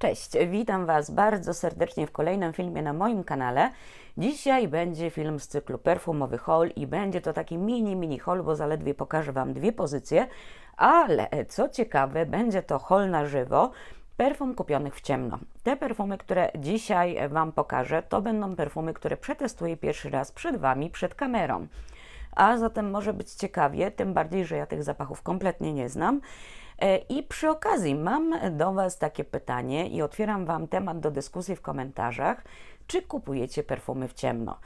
Cześć, witam Was bardzo serdecznie w kolejnym filmie na moim kanale. Dzisiaj będzie film z cyklu perfumowy haul i będzie to taki mini, mini haul, bo zaledwie pokażę Wam dwie pozycje, ale co ciekawe, będzie to haul na żywo perfum kupionych w ciemno. Te perfumy, które dzisiaj Wam pokażę, to będą perfumy, które przetestuję pierwszy raz przed Wami, przed kamerą. A zatem może być ciekawie, tym bardziej, że ja tych zapachów kompletnie nie znam. E, I przy okazji mam do Was takie pytanie i otwieram Wam temat do dyskusji w komentarzach. Czy kupujecie perfumy w ciemno?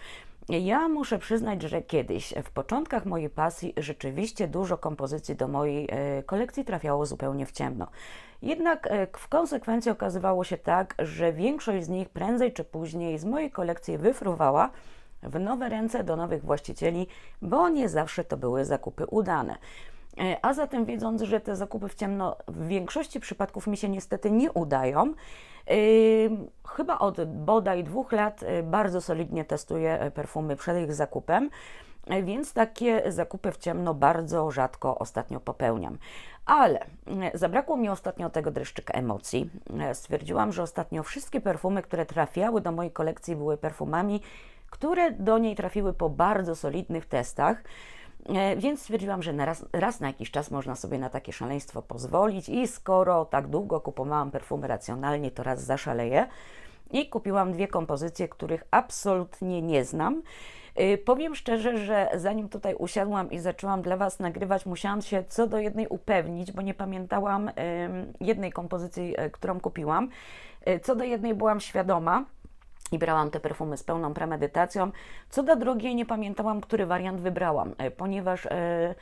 Ja muszę przyznać, że kiedyś, w początkach mojej pasji, rzeczywiście dużo kompozycji do mojej e, kolekcji trafiało zupełnie w ciemno. Jednak e, w konsekwencji okazywało się tak, że większość z nich prędzej czy później z mojej kolekcji wyfruwała w nowe ręce do nowych właścicieli, bo nie zawsze to były zakupy udane. E, a zatem wiedząc, że te zakupy w ciemno w większości przypadków mi się niestety nie udają, yy, chyba od bodaj dwóch lat yy, bardzo solidnie testuję perfumy przed ich zakupem, więc takie zakupy w ciemno bardzo rzadko ostatnio popełniam. Ale zabrakło mi ostatnio tego dreszczyka emocji. Stwierdziłam, że ostatnio wszystkie perfumy, które trafiały do mojej kolekcji, były perfumami, które do niej trafiły po bardzo solidnych testach. E, więc stwierdziłam, że raz, raz, na jakiś czas można sobie na takie szaleństwo pozwolić i skoro tak długo kupowałam perfumy racjonalnie, to raz zaszaleję. I kupiłam dwie kompozycje, których absolutnie nie znam. Yy, powiem szczerze, że zanim tutaj usiadłam i zaczęłam dla Was nagrywać, musiałam się co do jednej upewnić, bo nie pamiętałam jednej kompozycji, yy, którą kupiłam. Co do jednej byłam świadoma, i brałam te perfumy z pełną premedytacją. Co do drugiej, nie pamiętałam, który wariant wybrałam, e, ponieważ e,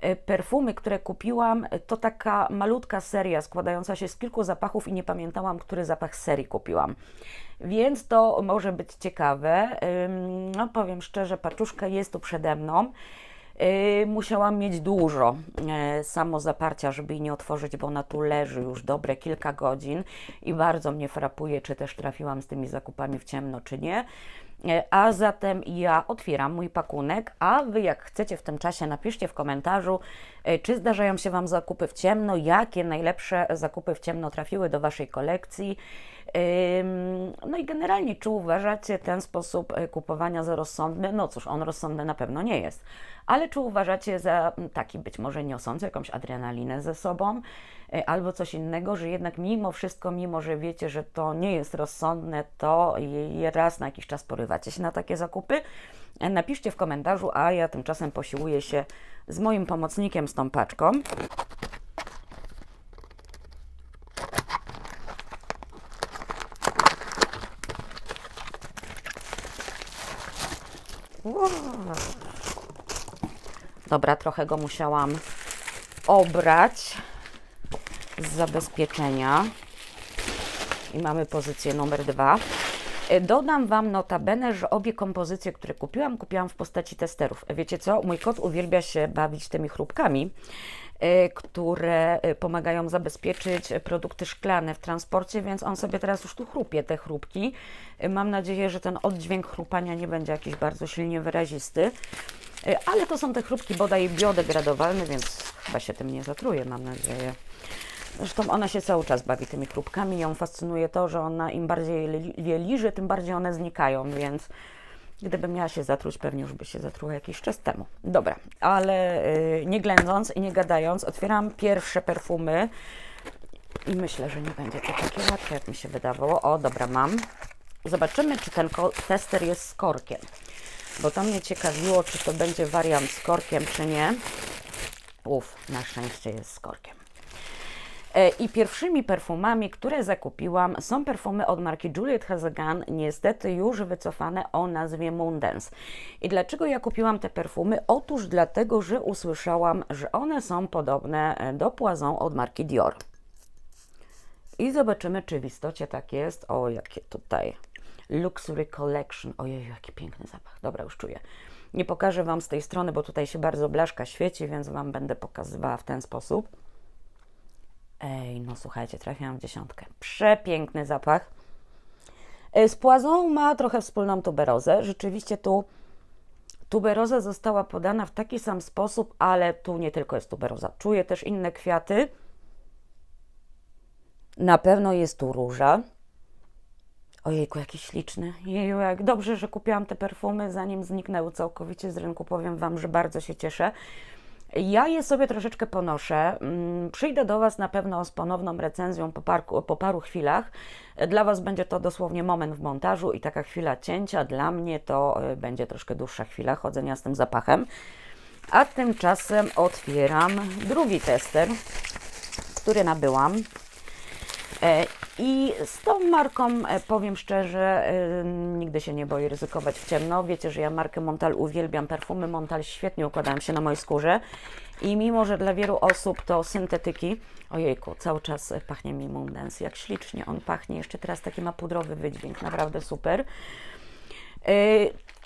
e, perfumy, które kupiłam, to taka malutka seria składająca się z kilku zapachów i nie pamiętałam, który zapach serii kupiłam. Więc to może być ciekawe. No, powiem szczerze, paczuszka jest tu przede mną. Yy, musiałam mieć dużo yy, samozaparcia, żeby jej nie otworzyć, bo ona tu leży już dobre kilka godzin i bardzo mnie frapuje, czy też trafiłam z tymi zakupami w ciemno, czy nie. Yy, a zatem ja otwieram mój pakunek, a Wy jak chcecie w tym czasie napiszcie w komentarzu, czy zdarzają się Wam zakupy w ciemno, jakie najlepsze zakupy w ciemno trafiły do Waszej kolekcji. No i generalnie, czy uważacie ten sposób kupowania za rozsądny? No cóż, on rozsądny na pewno nie jest ale czy uważacie za taki być może niosący jakąś adrenalinę ze sobą, e, albo coś innego, że jednak mimo wszystko, mimo że wiecie, że to nie jest rozsądne, to raz na jakiś czas porywacie się na takie zakupy? E, napiszcie w komentarzu, a ja tymczasem posiłuję się z moim pomocnikiem z tą paczką. Dobra, trochę go musiałam obrać z zabezpieczenia. I mamy pozycję numer dwa. E, dodam Wam notabene, że obie kompozycje, które kupiłam, kupiłam w postaci testerów. Wiecie co? Mój kot uwielbia się bawić tymi chrupkami, e, które e, pomagają zabezpieczyć produkty szklane w transporcie, więc on sobie teraz już tu chrupie te chrupki. Mam nadzieję, że ten oddźwięk chrupania nie będzie jakiś bardzo silnie wyrazisty. E, ale to są te chrupki bodaj biodegradowalne, więc chyba się tym nie zatruje, mam nadzieję. Zresztą ona się cały czas bawi tymi chrupkami. Ją fascynuje to, że ona im bardziej je liży, tym bardziej one znikają, więc gdybym miała się zatruć, pewnie już by się zatruła jakiś czas temu. Dobra, ale yy, nie ględząc i nie gadając, otwieram pierwsze perfumy i myślę, że nie będzie to takie łatwe, jak mi się wydawało. O, dobra, mam. Zobaczymy, czy ten tester jest z korkiem bo to mnie ciekawiło, czy to będzie wariant z korkiem, czy nie. Uf, na szczęście jest z korkiem. E, I pierwszymi perfumami, które zakupiłam, są perfumy od marki Juliet Gun, niestety już wycofane o nazwie Moondance. I dlaczego ja kupiłam te perfumy? Otóż dlatego, że usłyszałam, że one są podobne e, do Poison od marki Dior. I zobaczymy, czy w istocie tak jest. O, jakie tutaj Luxury Collection. Ojej, jaki piękny zapach. Dobra, już czuję. Nie pokażę Wam z tej strony, bo tutaj się bardzo blaszka świeci, więc Wam będę pokazywała w ten sposób. Ej, no słuchajcie, trafiłam w dziesiątkę. Przepiękny zapach. E, z płazą ma trochę wspólną tuberozę. Rzeczywiście tu tuberoza została podana w taki sam sposób, ale tu nie tylko jest tuberoza. Czuję też inne kwiaty. Na pewno jest tu róża. Ojejku, jaki śliczny. Jeju, jak dobrze, że kupiłam te perfumy, zanim zniknęły całkowicie z rynku. Powiem Wam, że bardzo się cieszę. Ja je sobie troszeczkę ponoszę. Mm, Przyjdę do Was na pewno z ponowną recenzją po, parku, po paru chwilach. Dla Was będzie to dosłownie moment w montażu i taka chwila cięcia. Dla mnie to y, będzie troszkę dłuższa chwila chodzenia z tym zapachem. A tymczasem otwieram drugi tester, który nabyłam. E, I z tą marką e, powiem szczerze, e, nigdy się nie boję ryzykować w ciemno. Wiecie, że ja markę Montal uwielbiam. Perfumy Montal świetnie układają się na mojej skórze. I mimo, że dla wielu osób to syntetyki, ojejku, cały czas pachnie mi Moondance, jak ślicznie on pachnie. Jeszcze teraz taki ma pudrowy wydźwięk, naprawdę super.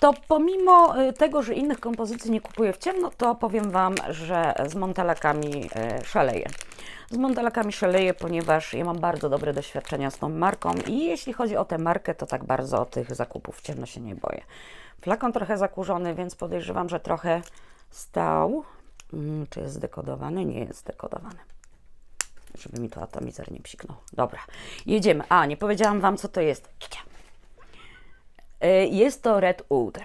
To pomimo tego, że innych kompozycji nie kupuję w ciemno, to powiem Wam, że z Montalakami szaleję. Z Montalakami szaleję, ponieważ ja mam bardzo dobre doświadczenia z tą marką i jeśli chodzi o tę markę, to tak bardzo tych zakupów w ciemno się nie boję. Flakon trochę zakurzony, więc podejrzewam, że trochę stał. Hmm, czy jest zdekodowany? Nie jest zdekodowany. Żeby mi to atomizer nie psiknął. Dobra, jedziemy. A, nie powiedziałam Wam, co to jest. Jest to Red Oud.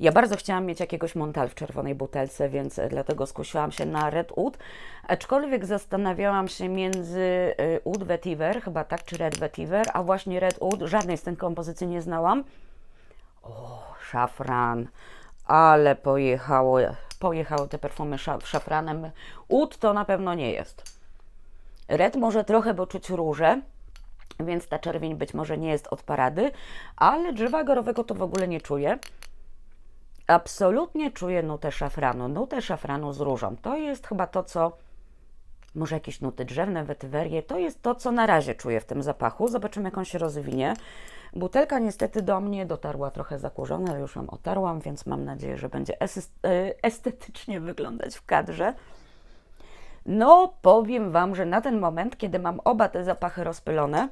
Ja bardzo chciałam mieć jakiegoś Montal w czerwonej butelce, więc dlatego skusiłam się na Red Oud. Aczkolwiek zastanawiałam się między y, Oud Vetiver, chyba tak, czy Red Vetiver, a właśnie Red Oud. Żadnej z tych kompozycji nie znałam. O, szafran. Ale pojechało, pojechały te perfumy szaf, szafranem. Oud to na pewno nie jest. Red może trochę, bo czuć róże, więc ta czerwień być może nie jest od parady, ale drzewa gorowego to w ogóle nie czuję. Absolutnie czuję nutę szafranu, nutę szafranu z różą. To jest chyba to, co może jakieś nuty drzewne, wetywerie, to jest to, co na razie czuję w tym zapachu. Zobaczymy, jak on się rozwinie. Butelka niestety do mnie dotarła trochę zakurzona, już ją otarłam, więc mam nadzieję, że będzie e, estetycznie wyglądać w kadrze. No, powiem Wam, że na ten moment, kiedy mam oba te zapachy rozpylone,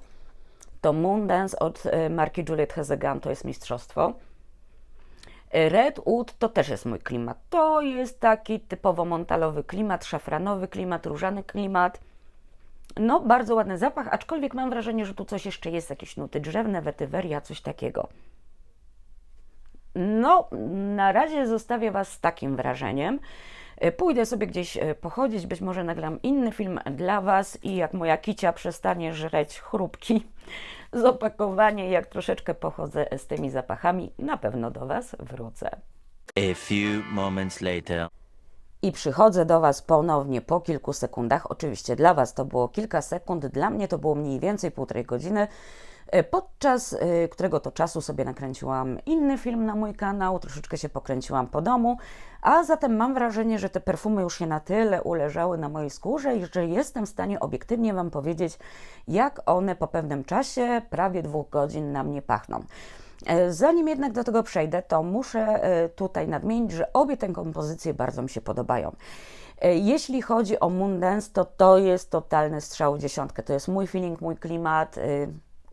to Moondance od e, marki Juliet Hezegan to jest mistrzostwo. Red Wood to też jest mój klimat. To jest taki typowo montalowy klimat, szafranowy klimat, różany klimat. No, bardzo ładny zapach, aczkolwiek mam wrażenie, że tu coś jeszcze jest, jakieś nuty drzewne, wetyweria, coś takiego. No, na razie zostawię Was z takim wrażeniem. E, pójdę sobie gdzieś e, pochodzić, być może nagram inny film dla Was i jak moja kicia przestanie żreć chrupki z opakowania, jak troszeczkę pochodzę z tymi zapachami, na pewno do Was wrócę. A few moments later. I przychodzę do Was ponownie po kilku sekundach. Oczywiście dla Was to było kilka sekund, dla mnie to było mniej więcej półtorej godziny. E, podczas e, którego to czasu sobie nakręciłam inny film na mój kanał, troszeczkę się pokręciłam po domu, a zatem mam wrażenie, że te perfumy już się na tyle uleżały na mojej skórze i że jestem w stanie obiektywnie Wam powiedzieć, jak one po pewnym czasie, prawie dwóch godzin, na mnie pachną. E, zanim jednak do tego przejdę, to muszę tutaj nadmienić, że obie te kompozycje bardzo mi się podobają. Jeśli chodzi o Moondance, to to jest totalny strzał w dziesiątkę. To jest mój feeling, mój klimat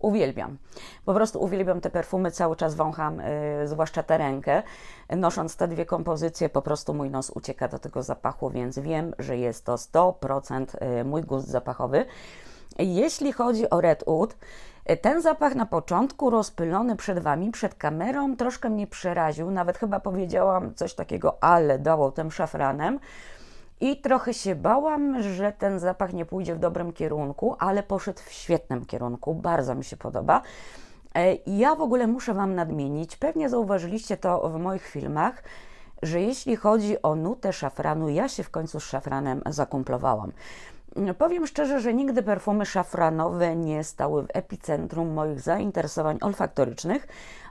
uwielbiam. Po prostu uwielbiam te perfumy, cały czas wącham, y, zwłaszcza tę rękę. Nosząc te dwie kompozycje, po prostu mój nos ucieka do tego zapachu, więc wiem, że jest to 100% y, mój gust zapachowy. Jeśli chodzi o Red Wood, y, ten zapach na początku rozpylony przed Wami, przed kamerą, troszkę mnie przeraził. Nawet chyba powiedziałam coś takiego, ale dało tym szafranem. I trochę się bałam, że ten zapach nie pójdzie w dobrym kierunku, ale poszedł w świetnym kierunku. Bardzo mi się podoba. E, ja w ogóle muszę Wam nadmienić, pewnie zauważyliście to w moich filmach, że jeśli chodzi o nutę szafranu, ja się w końcu z szafranem zakumplowałam. Powiem szczerze, że nigdy perfumy szafranowe nie stały w epicentrum moich zainteresowań olfaktorycznych,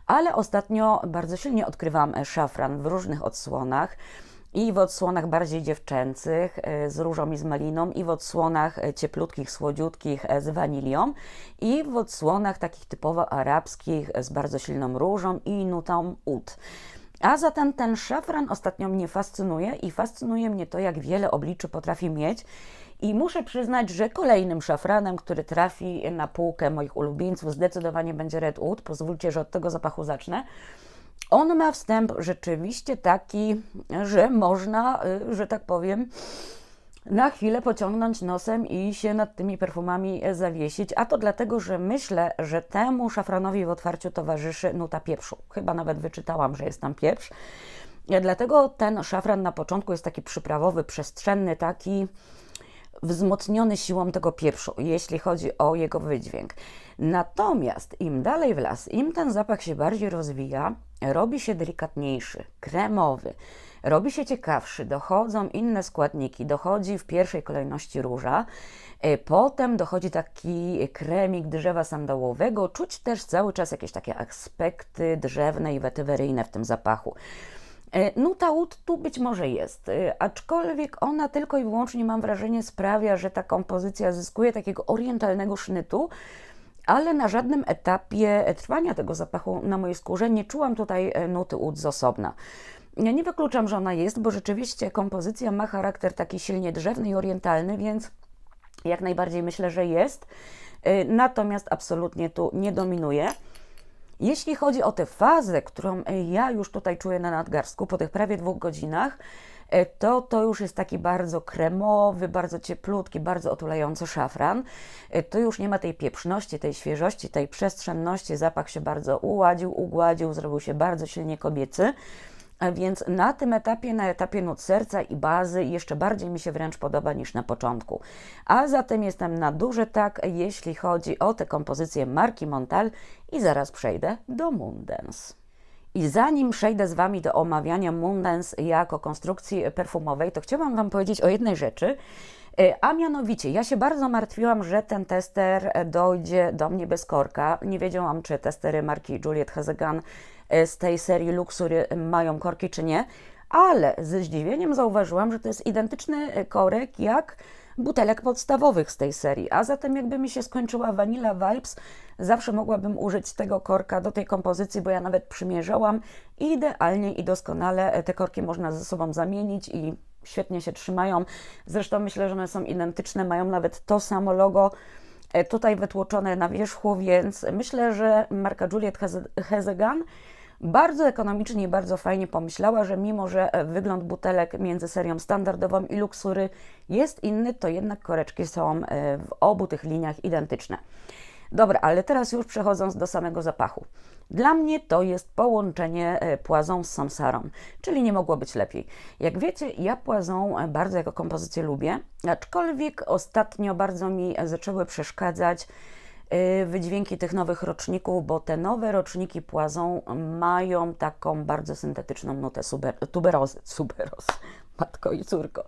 ale ostatnio bardzo silnie odkrywam szafran w różnych odsłonach i w odsłonach bardziej dziewczęcych e, z różą i z maliną, i w odsłonach e, cieplutkich, słodziutkich e, z wanilią, i w odsłonach takich typowo arabskich z bardzo silną różą i nutą ud. A zatem ten szafran ostatnio mnie fascynuje i fascynuje mnie to, jak wiele obliczy potrafi mieć. I muszę przyznać, że kolejnym szafranem, który trafi na półkę moich ulubieńców, zdecydowanie będzie Red Oud. Pozwólcie, że od tego zapachu zacznę. On ma wstęp rzeczywiście taki, że można, y, że tak powiem, na chwilę pociągnąć nosem i się nad tymi perfumami e, zawiesić, a to dlatego, że myślę, że temu szafranowi w otwarciu towarzyszy nuta pieprzu. Chyba nawet wyczytałam, że jest tam pieprz. E, Dlatego ten szafran na początku jest taki przyprawowy, przestrzenny, taki wzmocniony siłą tego pieprzu, jeśli chodzi o jego wydźwięk. Natomiast im dalej w las, im ten zapach się bardziej rozwija, robi się delikatniejszy, kremowy, robi się ciekawszy, dochodzą inne składniki, dochodzi w pierwszej kolejności róża, e, potem dochodzi taki kremik drzewa sandałowego, czuć też cały czas jakieś takie aspekty drzewne i wetyweryjne w tym zapachu. E, Nuta ud tu być może jest, e, aczkolwiek ona tylko i wyłącznie, mam wrażenie, sprawia, że ta kompozycja zyskuje takiego orientalnego sznytu, ale na żadnym etapie trwania tego zapachu na mojej skórze nie czułam tutaj e, nuty ud z osobna. Ja nie wykluczam, że ona jest, bo rzeczywiście kompozycja ma charakter taki silnie drzewny i orientalny, więc jak najbardziej myślę, że jest. E, Natomiast absolutnie tu nie dominuje. Jeśli chodzi o tę fazę, którą e, ja już tutaj czuję na nadgarstku po tych prawie dwóch godzinach, to to już jest taki bardzo kremowy, bardzo cieplutki, bardzo otulający szafran. E, To już nie ma tej pieprzności, tej świeżości, tej przestrzenności. Zapach się bardzo uładził, ugładził, zrobił się bardzo silnie kobiecy. A Więc na tym etapie, na etapie nut serca i bazy, jeszcze bardziej mi się wręcz podoba niż na początku. A zatem jestem na duże tak, jeśli chodzi o tę kompozycję marki Montal i zaraz przejdę do Mundens. I zanim przejdę z Wami do omawiania Mundens jako konstrukcji perfumowej, to chciałam Wam powiedzieć o jednej rzeczy, E, a mianowicie, ja się bardzo martwiłam, że ten tester dojdzie do mnie bez korka. Nie wiedziałam, czy testery marki Juliet Hazegan e, z tej serii Luxury mają korki, czy nie, ale ze zdziwieniem zauważyłam, że to jest identyczny e, korek jak butelek podstawowych z tej serii, a zatem jakby mi się skończyła Vanilla Vibes, zawsze mogłabym użyć tego korka do tej kompozycji, bo ja nawet przymierzałam i idealnie i doskonale te korki można ze sobą zamienić i świetnie się trzymają. Zresztą myślę, że one są identyczne, mają nawet to samo logo e, tutaj wytłoczone na wierzchu, więc myślę, że marka Juliet Heze- Hezegan bardzo ekonomicznie i bardzo fajnie pomyślała, że mimo, że e, wygląd butelek między serią standardową i luksury jest inny, to jednak koreczki są e, w obu tych liniach identyczne. Dobra, ale teraz już przechodząc do samego zapachu. Dla mnie to jest połączenie e, Poison z Samsarą, czyli nie mogło być lepiej. Jak wiecie, ja Poison bardzo jako kompozycję lubię, aczkolwiek ostatnio bardzo mi zaczęły przeszkadzać wydźwięki tych nowych roczników, bo te nowe roczniki Poison mają taką bardzo syntetyczną nutę super, tuberozy, matko i córko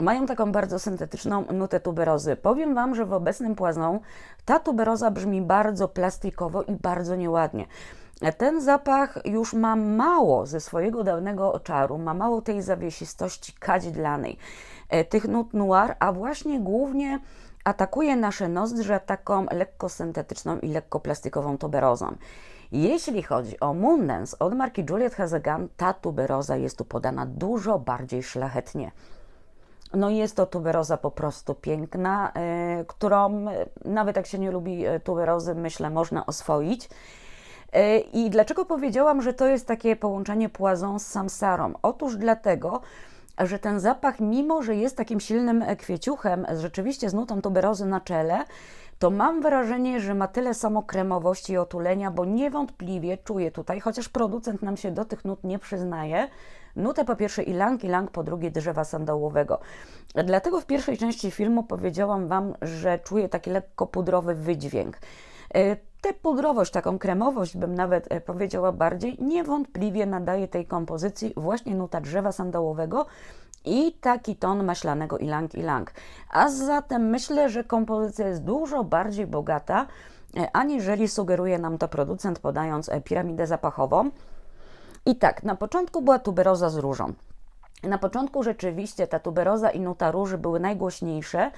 mają taką bardzo syntetyczną nutę tuberozy. Powiem Wam, że w obecnym Poison ta tuberoza brzmi bardzo plastikowo i bardzo nieładnie. Ten zapach już ma mało ze swojego dawnego czaru, ma mało tej zawiesistości kadzidlanej, e, tych nut noir, a właśnie głównie atakuje nasze nozdrza taką lekko syntetyczną i lekko plastikową tuberozą. Jeśli chodzi o Mundens od marki Juliet Hazegan, ta tuberoza jest tu podana dużo bardziej szlachetnie. No jest to tuberoza po prostu piękna, y, którą y, nawet jak się nie lubi y, tuberozy, myślę, można oswoić. I dlaczego powiedziałam, że to jest takie połączenie Poison z Samsarą? Otóż dlatego, że ten zapach, mimo że jest takim silnym e, kwieciuchem, rzeczywiście z nutą tuberozy na czele, to mam wrażenie, że ma tyle samo kremowości i otulenia, bo niewątpliwie czuję tutaj, chociaż producent nam się do tych nut nie przyznaje, nutę po pierwsze ilang, ilang po drugie drzewa sandałowego. Dlatego w pierwszej części filmu powiedziałam Wam, że czuję taki lekko pudrowy wydźwięk. Tę pudrowość, taką kremowość, bym nawet e, powiedziała bardziej, niewątpliwie nadaje tej kompozycji właśnie nuta drzewa sandałowego i taki ton maślanego ilang ilang. A zatem myślę, że kompozycja jest dużo bardziej bogata, e, aniżeli sugeruje nam to producent, podając e, piramidę zapachową. I tak, na początku była tuberoza z różą. Na początku rzeczywiście ta tuberoza i nuta róży były najgłośniejsze,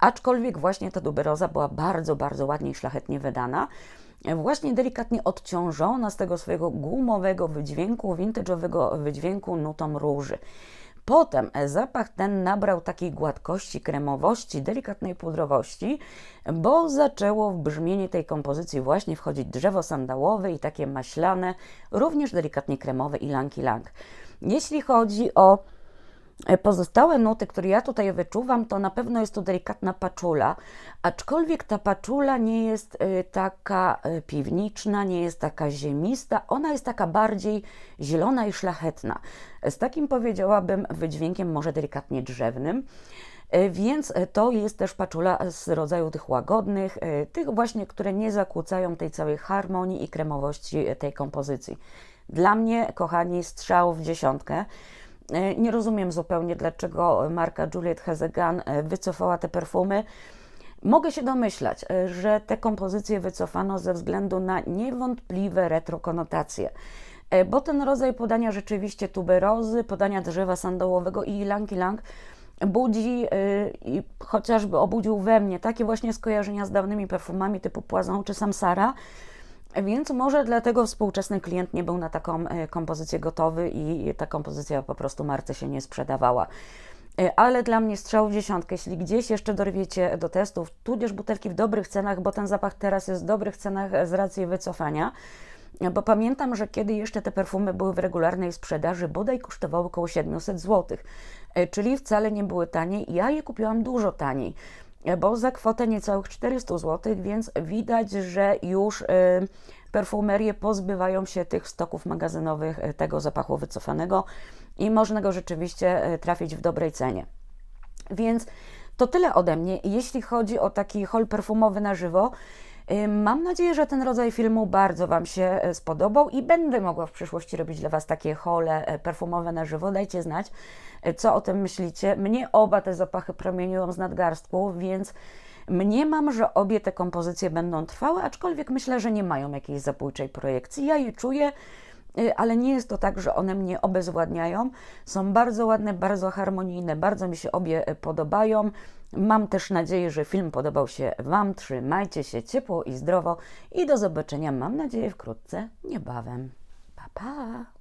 aczkolwiek właśnie ta tuberoza była bardzo, bardzo ładnie i szlachetnie wydana. Właśnie delikatnie odciążona z tego swojego gumowego wydźwięku, vintage'owego wydźwięku nutą róży. Potem zapach ten nabrał takiej gładkości, kremowości, delikatnej pudrowości, bo zaczęło w brzmienie tej kompozycji właśnie wchodzić drzewo sandałowe i takie maślane, również delikatnie kremowe ilang ilang. Jeśli chodzi o Pozostałe nuty, które ja tutaj wyczuwam, to na pewno jest to delikatna paczula, aczkolwiek ta paczula nie jest y, taka y, piwniczna, nie jest taka ziemista, ona jest taka bardziej zielona i szlachetna. E, Z takim powiedziałabym wydźwiękiem może delikatnie drzewnym. E, Więc e, to jest też paczula z rodzaju tych łagodnych, e, tych właśnie, które nie zakłócają tej całej harmonii i kremowości e, tej kompozycji. Dla mnie, kochani, strzał w dziesiątkę. E, Nie rozumiem zupełnie, dlaczego marka Juliet Hezegan e, wycofała te perfumy. Mogę się domyślać, e, że te kompozycje wycofano ze względu na niewątpliwe retro konotacje, E, bo ten rodzaj podania rzeczywiście tuberozy, podania drzewa sandołowego i ilang-ilang budzi i chociażby obudził we mnie takie właśnie skojarzenia z dawnymi perfumami typu Poison czy Samsara, więc może dlatego współczesny klient nie był na taką e, kompozycję gotowy i ta kompozycja po prostu marce się nie sprzedawała. E, Ale dla mnie strzał w dziesiątkę, jeśli gdzieś jeszcze dorwiecie do testów, tudzież butelki w dobrych cenach, bo ten zapach teraz jest w dobrych cenach z racji wycofania, E, bo pamiętam, że kiedy jeszcze te perfumy były w regularnej sprzedaży, bodaj kosztowały około 700 zł, czyli wcale nie były tanie. Ja je kupiłam dużo taniej, bo za kwotę niecałych 400 zł, więc widać, że już e, perfumerie pozbywają się tych stoków magazynowych e, tego zapachu wycofanego i można go rzeczywiście e, trafić w dobrej cenie. Więc to tyle ode mnie. Jeśli chodzi o taki hol perfumowy na żywo, y, mam nadzieję, że ten rodzaj filmu bardzo Wam się e, spodobał i będę mogła w przyszłości robić dla Was takie hole e, perfumowe na żywo. Dajcie znać, e, co o tym myślicie. Mnie oba te zapachy promieniują z nadgarstku, więc mniemam, że obie te kompozycje będą trwały, aczkolwiek myślę, że nie mają jakiejś zabójczej projekcji. Ja je czuję, Y, ale nie jest to tak, że one mnie obezwładniają. Są bardzo ładne, bardzo harmonijne, bardzo mi się obie y, podobają. Mam też nadzieję, że film podobał się Wam. Trzymajcie się ciepło i zdrowo i do zobaczenia, mam nadzieję, wkrótce, niebawem. Pa, pa!